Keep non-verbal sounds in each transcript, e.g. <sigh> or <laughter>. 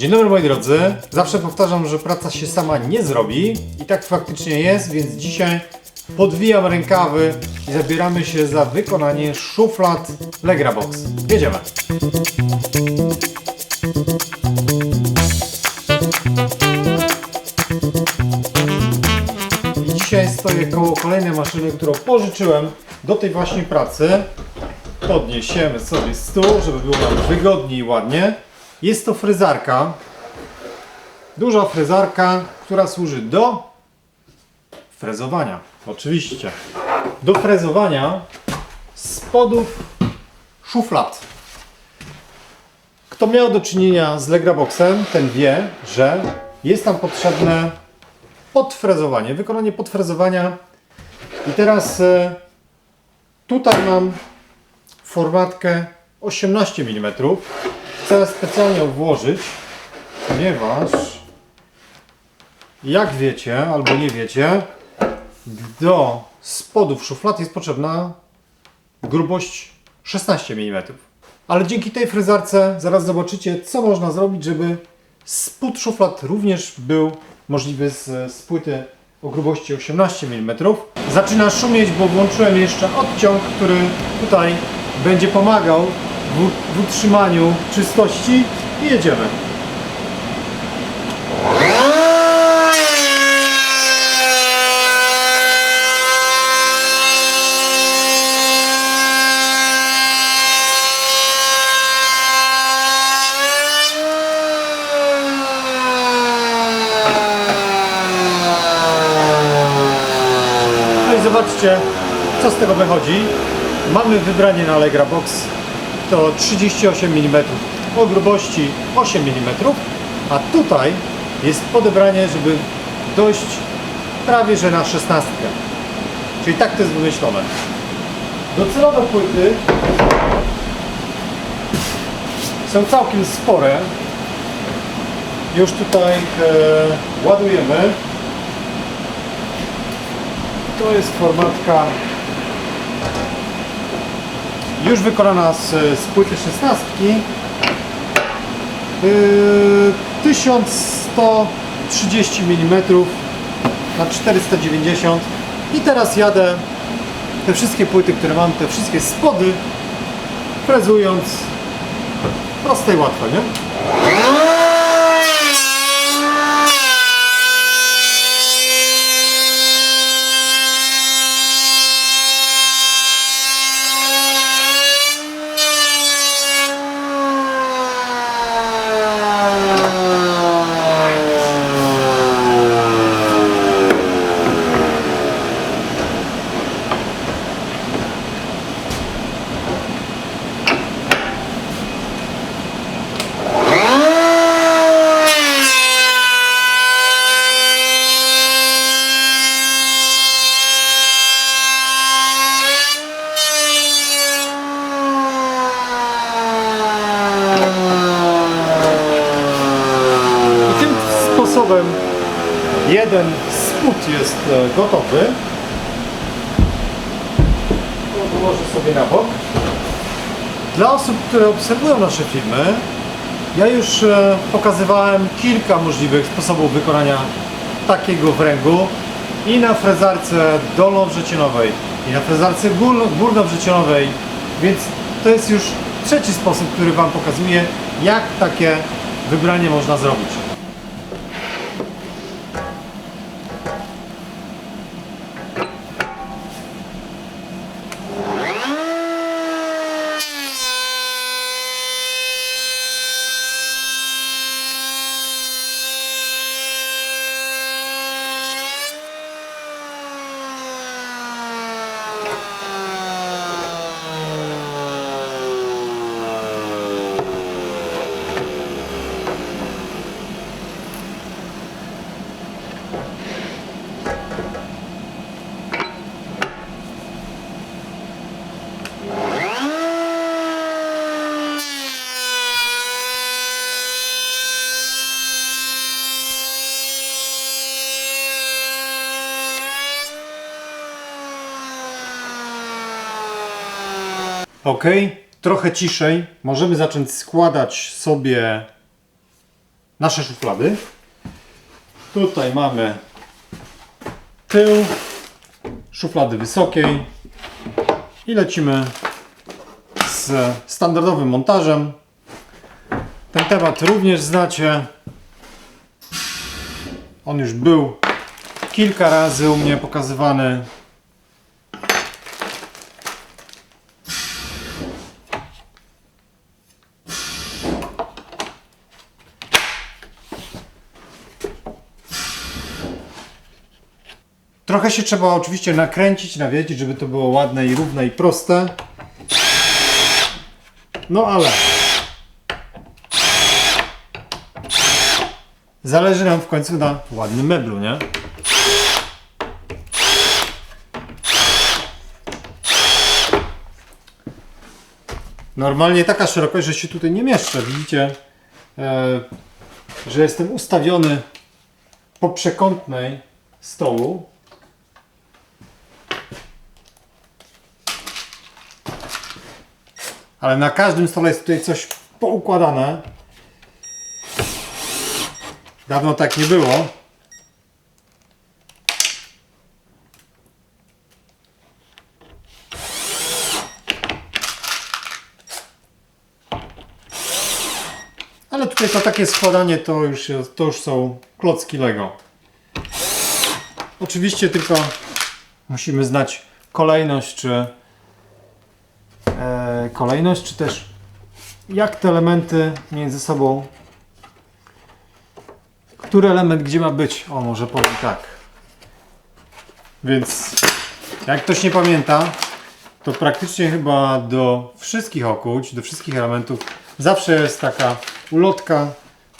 Dzień dobry moi drodzy. Zawsze powtarzam, że praca się sama nie zrobi i tak faktycznie jest, więc dzisiaj podwijam rękawy i zabieramy się za wykonanie szuflad Legra Box. Jedziemy. I dzisiaj stoję koło kolejnej maszyny, którą pożyczyłem do tej właśnie pracy. Podniesiemy sobie stół, żeby było nam wygodniej i ładnie. Jest to fryzarka. Duża fryzarka, która służy do frezowania. Oczywiście. Do frezowania spodów szuflad. Kto miał do czynienia z Legraboxem, ten wie, że jest tam potrzebne podfrezowanie, wykonanie podfrezowania. I teraz e, tutaj mam formatkę 18 mm. Chcę specjalnie włożyć, ponieważ jak wiecie albo nie wiecie, do spodów szuflad jest potrzebna grubość 16 mm. Ale dzięki tej fryzarce zaraz zobaczycie, co można zrobić, żeby spód szuflad również był możliwy z, z płyty o grubości 18 mm. Zaczyna szumieć, bo włączyłem jeszcze odciąg, który tutaj będzie pomagał w, w utrzymaniu czystości i jedziemy. No zobaczcie, co z tego wychodzi. Mamy wybranie na Allegra Box to 38 mm o grubości 8 mm, a tutaj jest podebranie, żeby dojść prawie że na 16. Czyli tak to jest wymyślone. Docelowe płyty są całkiem spore. Już tutaj e, ładujemy. To jest formatka już wykonana z, z płyty 16 yy, 1130 mm na 490 i teraz jadę te wszystkie płyty, które mam, te wszystkie spody frezując. Proste i łatwe, nie? Gotowy. Odłożę sobie na bok. Dla osób, które obserwują nasze filmy, ja już e, pokazywałem kilka możliwych sposobów wykonania takiego wręgu i na frezarce dolnowrzecionowej, i na frezarce gór- górnowrzecionowej, więc to jest już trzeci sposób, który Wam pokazuje, jak takie wybranie można zrobić. Ok, trochę ciszej. Możemy zacząć składać sobie nasze szuflady. Tutaj mamy tył szuflady wysokiej i lecimy z standardowym montażem. Ten temat również znacie. On już był kilka razy u mnie pokazywany. Trochę się trzeba oczywiście nakręcić, nawiedzieć, żeby to było ładne i równe i proste. No ale zależy nam w końcu na ładnym meblu, nie? Normalnie taka szerokość, że się tutaj nie mieszczę. Widzicie, e, że jestem ustawiony po przekątnej stołu. Ale na każdym stole jest tutaj coś poukładane. Dawno tak nie było. Ale tutaj to takie składanie to już, to już są klocki Lego. Oczywiście tylko musimy znać kolejność, czy kolejność, czy też jak te elementy między sobą, który element gdzie ma być. O, może powiem tak. Więc jak ktoś nie pamięta, to praktycznie chyba do wszystkich okuć, do wszystkich elementów zawsze jest taka ulotka.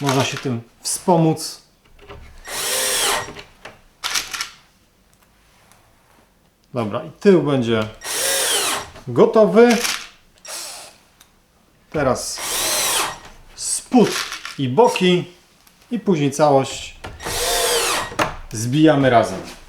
Można się tym wspomóc. Dobra, i tył będzie gotowy. Teraz spód i boki i później całość zbijamy razem.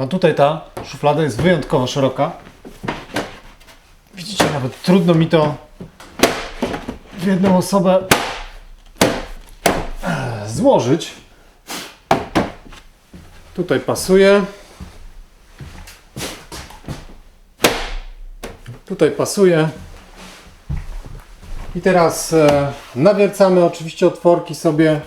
No tutaj ta szuflada jest wyjątkowo szeroka. Widzicie, nawet trudno mi to w jedną osobę e, złożyć. Tutaj pasuje. Tutaj pasuje. I teraz e, nawiercamy oczywiście otworki sobie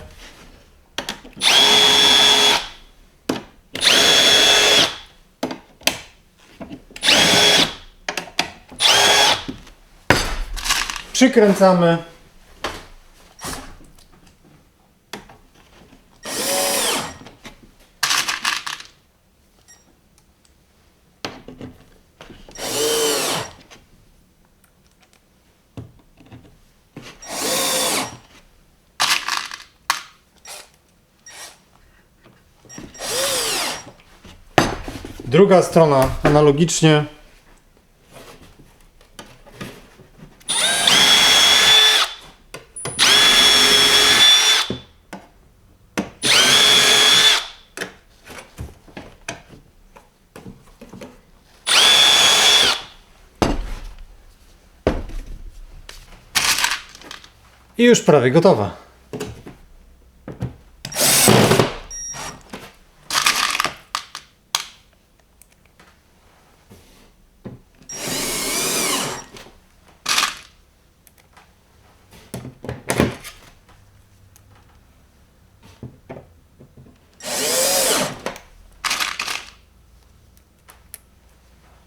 przykręcamy. Druga strona analogicznie I już prawie gotowa.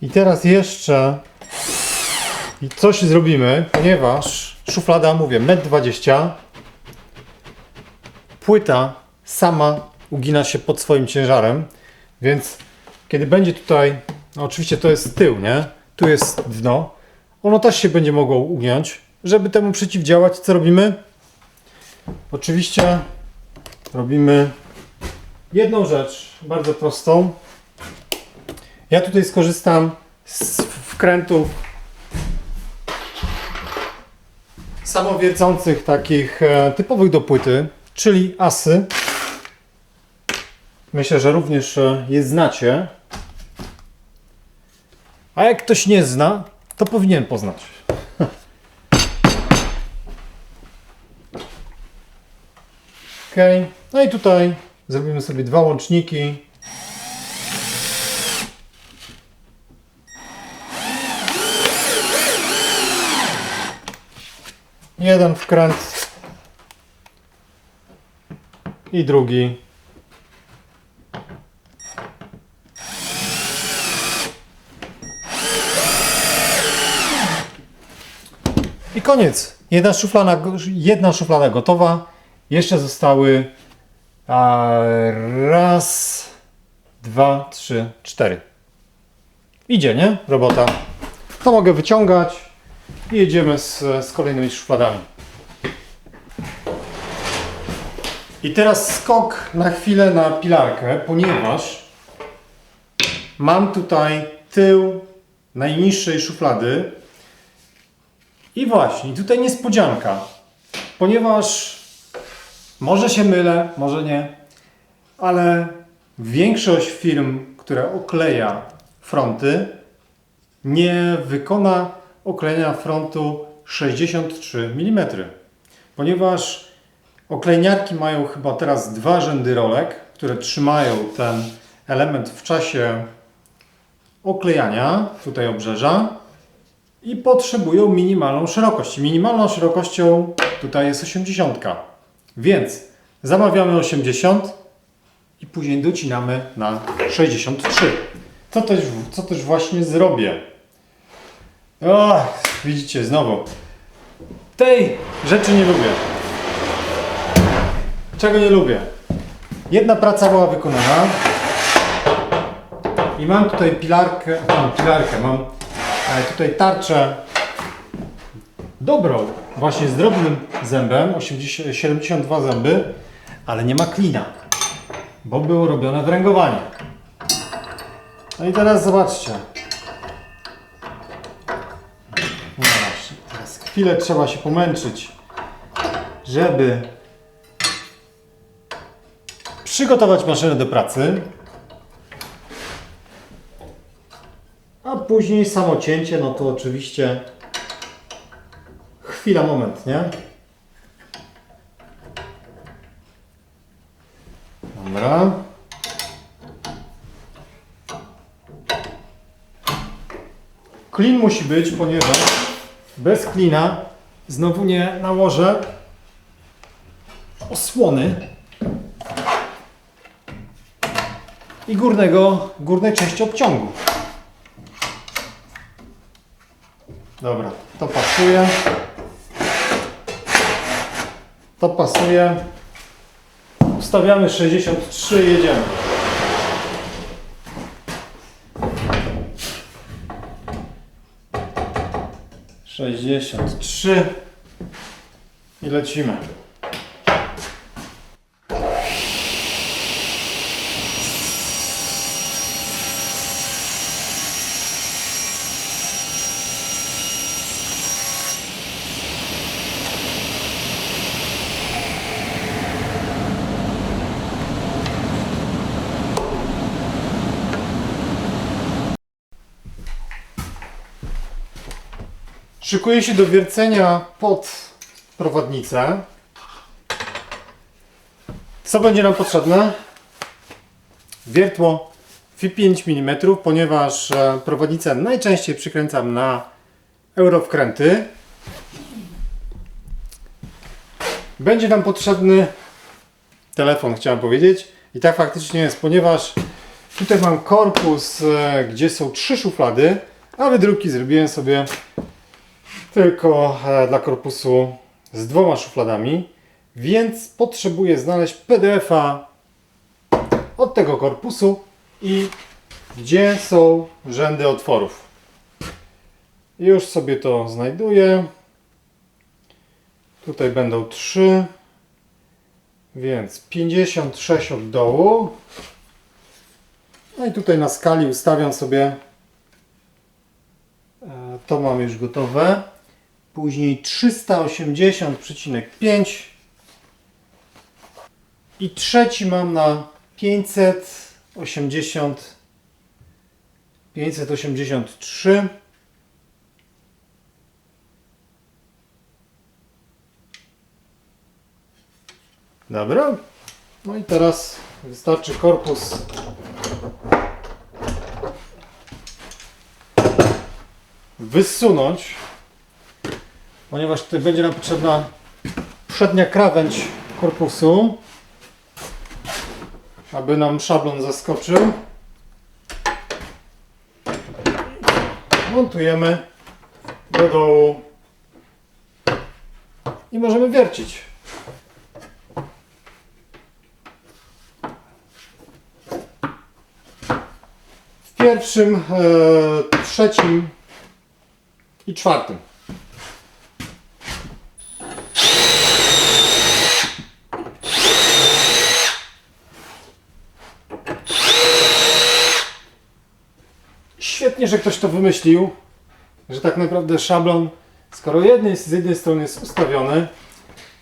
I teraz jeszcze coś zrobimy, ponieważ szuflada, mówię, 1,20 m. Płyta sama ugina się pod swoim ciężarem, więc kiedy będzie tutaj, no oczywiście to jest tył, nie? Tu jest dno. Ono też się będzie mogło ugiąć. Żeby temu przeciwdziałać, co robimy? Oczywiście robimy jedną rzecz, bardzo prostą. Ja tutaj skorzystam z wkrętów samowiercących, takich e, typowych do płyty, czyli asy. Myślę, że również e, je znacie. A jak ktoś nie zna, to powinien poznać. <laughs> Ok, no i tutaj zrobimy sobie dwa łączniki. Jeden wkręt i drugi. I koniec. Jedna szuflada, jedna szuflada gotowa. Jeszcze zostały raz, dwa, trzy, cztery. Idzie, nie? Robota. To mogę wyciągać i jedziemy z, z kolejnymi szufladami. I teraz skok na chwilę na pilarkę, ponieważ mam tutaj tył najniższej szuflady. I właśnie, tutaj niespodzianka, ponieważ może się mylę, może nie, ale większość firm, które okleja fronty, nie wykona oklejenia frontu 63 mm, ponieważ oklejniarki mają chyba teraz dwa rzędy rolek, które trzymają ten element w czasie oklejania, tutaj obrzeża, i potrzebują minimalną szerokość. Minimalną szerokością tutaj jest 80. Więc zamawiamy 80 i później docinamy na 63. Co też, co też właśnie zrobię. O, widzicie, znowu. Tej rzeczy nie lubię. Czego nie lubię? Jedna praca była wykonana i mam tutaj pilarkę, mam pilarkę, mam e, tutaj tarczę dobrą, właśnie z drobnym zębem, 80, 72 zęby, ale nie ma klina, bo było robione wręgowanie. No i teraz zobaczcie. No właśnie, teraz chwilę trzeba się pomęczyć, żeby przygotować maszynę do pracy, a później samo cięcie, no to oczywiście chwila, moment, nie? Dobra. Klin musi być, ponieważ bez klina znowu nie nałożę osłony i górnego, górnej części obciągu. Dobra, to pasuje. To pasuje. Ustawiamy 63, jedziemy. Sześćdziesiąt trzy i lecimy. Szykuję się do wiercenia pod prowadnicę. Co będzie nam potrzebne? Wiertło FI 5 mm, ponieważ e, prowadnicę najczęściej przykręcam na eurowkręty. Będzie nam potrzebny telefon, chciałem powiedzieć. I tak faktycznie jest, ponieważ Tutaj mam korpus, e, gdzie są trzy szuflady, a wydruki zrobiłem sobie tylko e, dla korpusu z dwoma szufladami, więc potrzebuję znaleźć PDF-a od tego korpusu i gdzie są rzędy otworów. Już sobie to znajduję. Tutaj będą trzy, więc 56 od dołu. No i tutaj na skali ustawiam sobie. E, To mam już gotowe. Później 380,5 i trzeci mam na 580 583 Dobra. No i teraz wystarczy korpus wysunąć, ponieważ tutaj będzie nam potrzebna przednia krawędź korpusu, aby nam szablon zaskoczył. Montujemy do dołu i możemy wiercić. W pierwszym, e, trzecim i czwartym. Świetnie, że ktoś to wymyślił, że tak naprawdę szablon, skoro jednej, z jednej strony jest ustawiony,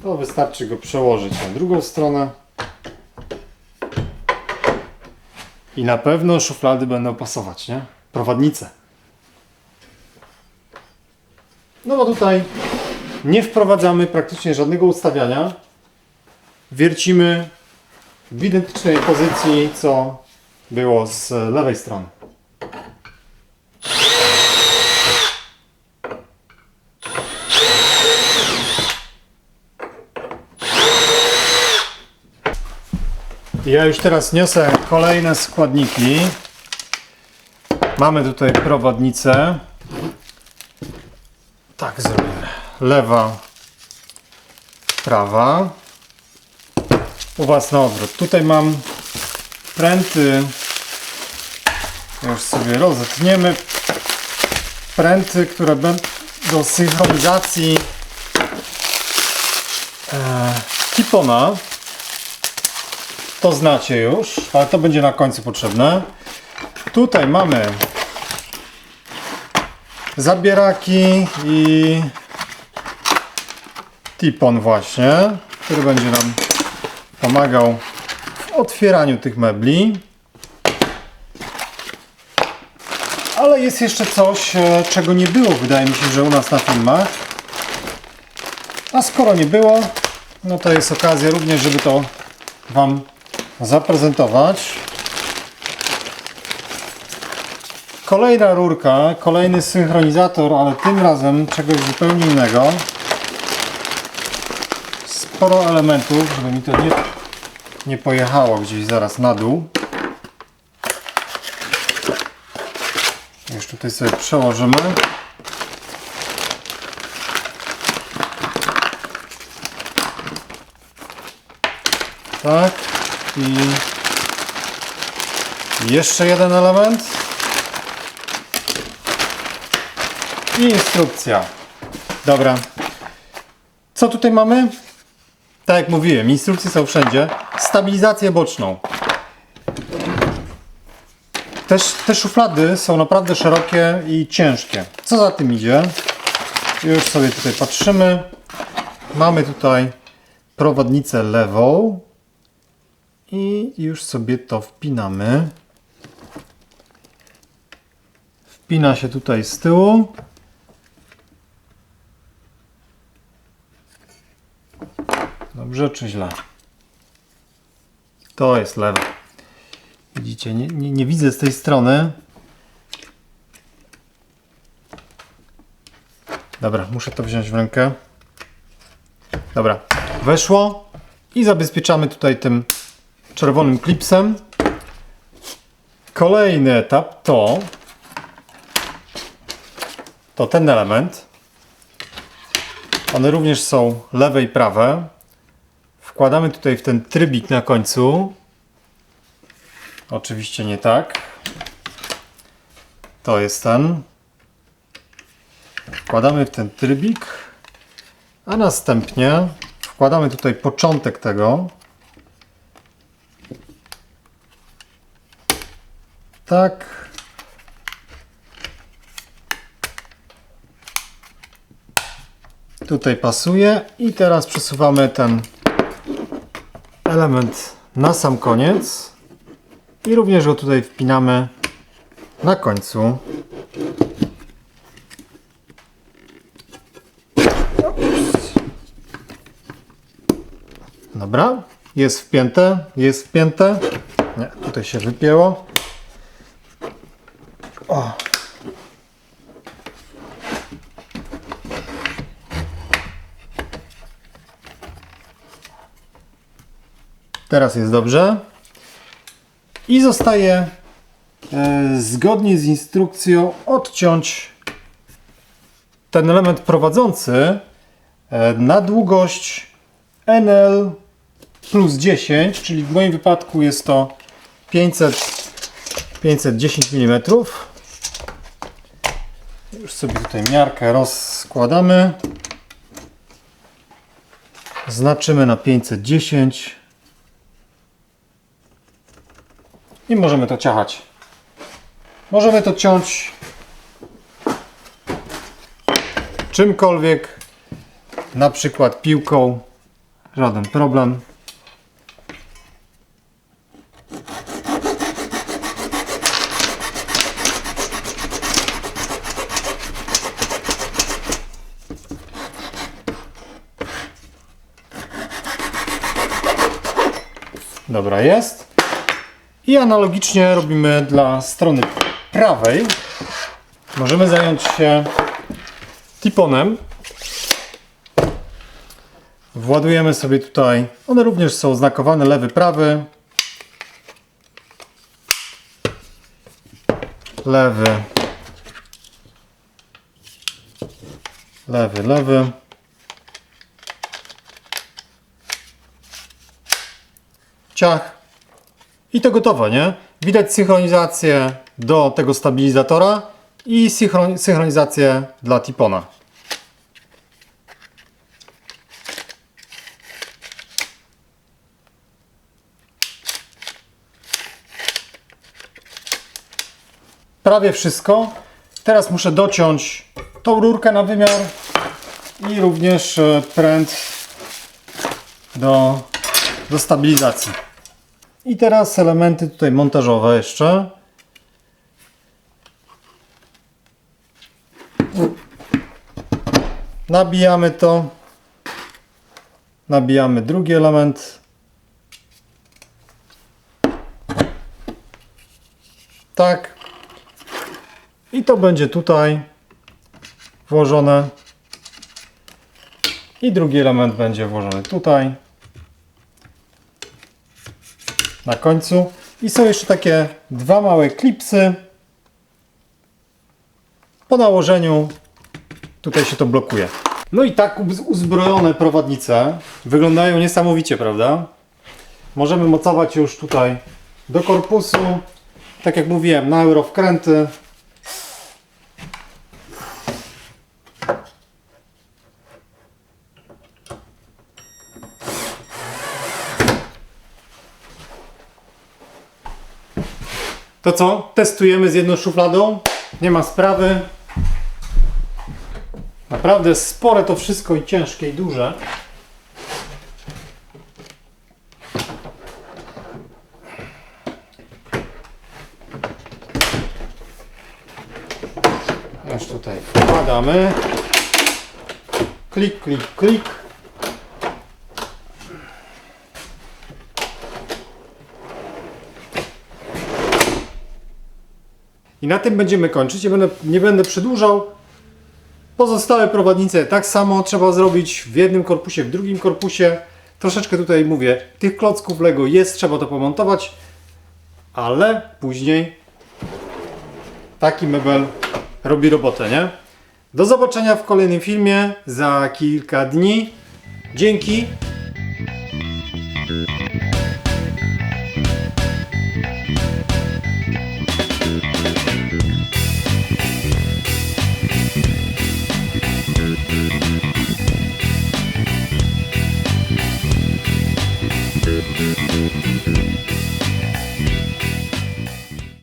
to wystarczy go przełożyć na drugą stronę. I na pewno szuflady będą pasować, nie? Prowadnice. No bo tutaj nie wprowadzamy praktycznie żadnego ustawiania. Wiercimy w identycznej pozycji, co było z lewej strony. Ja już teraz niosę kolejne składniki. Mamy tutaj prowadnicę. Tak zrobimy. Lewa, prawa. U Was na odwrót. Tutaj mam pręty. Już sobie rozetniemy. Pręty, które będą do synchronizacji e, Kipona. To znacie już, ale to będzie na końcu potrzebne. Tutaj mamy zabieraki i tipon właśnie, który będzie nam pomagał w otwieraniu tych mebli. Ale jest jeszcze coś, e, czego nie było, wydaje mi się, że u nas na filmach. A skoro nie było, no to jest okazja również, żeby to Wam zaprezentować. Kolejna rurka, kolejny synchronizator, ale tym razem czegoś zupełnie innego. Sporo elementów, żeby mi to nie, nie pojechało gdzieś zaraz na dół. Już tutaj sobie przełożymy. Tak. I jeszcze jeden element. I instrukcja. Dobra. Co tutaj mamy? Tak jak mówiłem, instrukcje są wszędzie. Stabilizację boczną. Też te szuflady są naprawdę szerokie i ciężkie. Co za tym idzie? Już sobie tutaj patrzymy. Mamy tutaj prowadnicę lewą. I już sobie to wpinamy. Wpina się tutaj z tyłu. Dobrze czy źle? To jest lewa. Widzicie, nie, nie, nie widzę z tej strony. Dobra, muszę to wziąć w rękę. Dobra, weszło i zabezpieczamy tutaj tym czerwonym klipsem. Kolejny etap to to ten element. One również są lewe i prawe. Wkładamy tutaj w ten trybik na końcu. Oczywiście nie tak. To jest ten. Wkładamy w ten trybik, a następnie wkładamy tutaj początek tego. Tak. Tutaj pasuje i teraz przesuwamy ten element na sam koniec i również go tutaj wpinamy na końcu. Dobra, jest wpięte, jest wpięte. Nie, tutaj się wypięło. O. Teraz jest dobrze. I zostaje e, zgodnie z instrukcją odciąć ten element prowadzący e, na długość NL plus 10, czyli w moim wypadku jest to 500, 510 mm. Już sobie tutaj miarkę rozkładamy. Znaczymy na 510 i możemy to ciachać. Możemy to ciąć czymkolwiek, na przykład piłką, żaden problem. Dobra jest. I analogicznie robimy dla strony prawej. Możemy zająć się tiponem. Władujemy sobie tutaj, one również są oznakowane lewy, prawy. Lewy. Lewy, lewy. Ciach. I to gotowe, nie? Widać synchronizację do tego stabilizatora i synchron- synchronizację dla tipona. Prawie wszystko. Teraz muszę dociąć tą rurkę na wymiar i również e, pręt do, do stabilizacji. I teraz elementy tutaj montażowe jeszcze. Nabijamy to. Nabijamy drugi element. Tak. I to będzie tutaj włożone. I drugi element będzie włożony tutaj na końcu. I są jeszcze takie dwa małe klipsy. Po nałożeniu tutaj się to blokuje. No i tak uz- uzbrojone prowadnice wyglądają niesamowicie, prawda? Możemy mocować już tutaj do korpusu. Tak jak mówiłem, na euro To co? Testujemy z jedną szufladą. Nie ma sprawy. Naprawdę spore to wszystko i ciężkie i duże. Już tutaj wkładamy. Klik, klik, klik. I na tym będziemy kończyć. Nie będę, nie będę przedłużał. Pozostałe prowadnice tak samo trzeba zrobić w jednym korpusie, w drugim korpusie. Troszeczkę tutaj mówię, tych klocków Lego jest, trzeba to pomontować, ale później taki mebel robi robotę, nie? Do zobaczenia w kolejnym filmie za kilka dni. Dzięki.